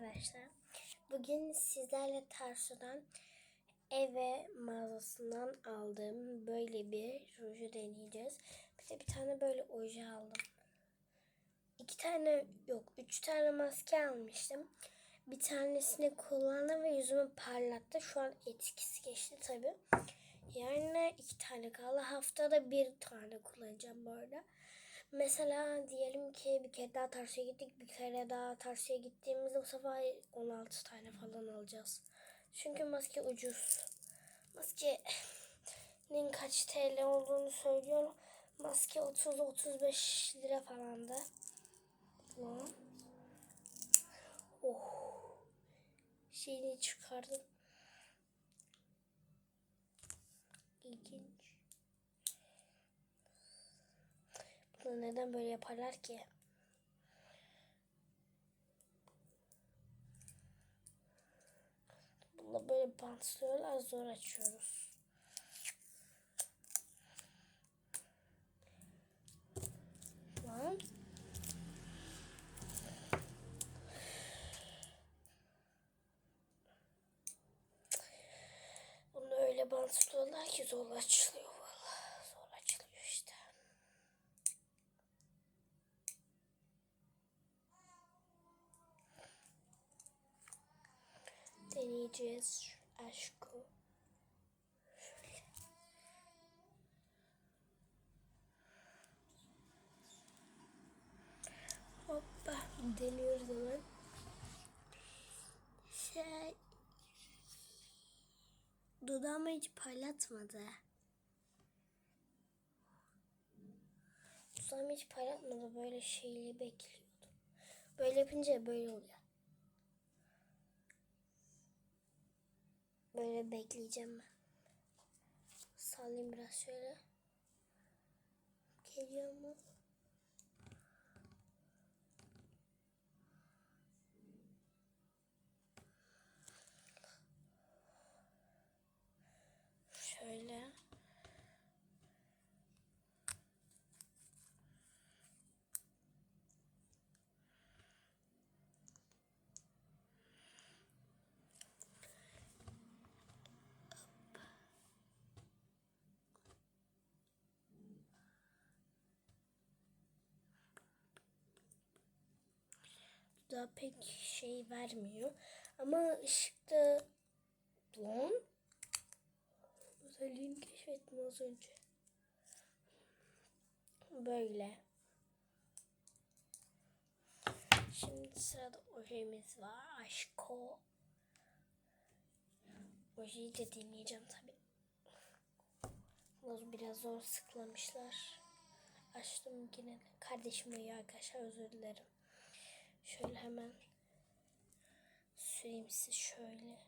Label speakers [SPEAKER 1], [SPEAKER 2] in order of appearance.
[SPEAKER 1] arkadaşlar. Bugün sizlerle Tarsu'dan eve mağazasından aldığım böyle bir ruju deneyeceğiz. Bir de bir tane böyle oje aldım. İki tane yok üç tane maske almıştım. Bir tanesini kullandım ve yüzümü parlattı. Şu an etkisi geçti tabi. Yani iki tane kaldı. Haftada bir tane kullanacağım bu arada. Mesela diyelim ki bir kere daha Tarsu'ya gittik. Bir kere daha Tarsu'ya gittiğimizde bu sefer 16 tane falan alacağız. Çünkü maske ucuz. Maskenin kaç TL olduğunu söylüyorum. Maske 30-35 lira falandı. Lan. Oh. Şeyini çıkardım. İlginç. Bunu neden böyle yaparlar ki? Bunu böyle bantlıyorlar zor açıyoruz. Lan. Bunu öyle bantlıyorlar ki zor açılıyor vallahi. Zor açılıyor işte. Deneyeceğiz aşkı. Hoppa deniyoruz hemen. Şey dudağımı hiç parlatmadı. Dudağımı hiç parlatmadı. Böyle şeyli bekliyordum. Böyle yapınca böyle oluyor. Böyle bekleyeceğim ben. Sallayayım biraz şöyle. Geliyor mu? Şöyle. Daha pek şey vermiyor. Ama ışıkta lan özelliğini keşfettim az önce. Böyle. Şimdi sırada ojemiz var. Aşko. Ojeyi de deneyeceğim tabi. Biraz zor sıklamışlar. Açtım yine de. Kardeşim uyuyor arkadaşlar özür dilerim. Şöyle hemen süreyim size şöyle.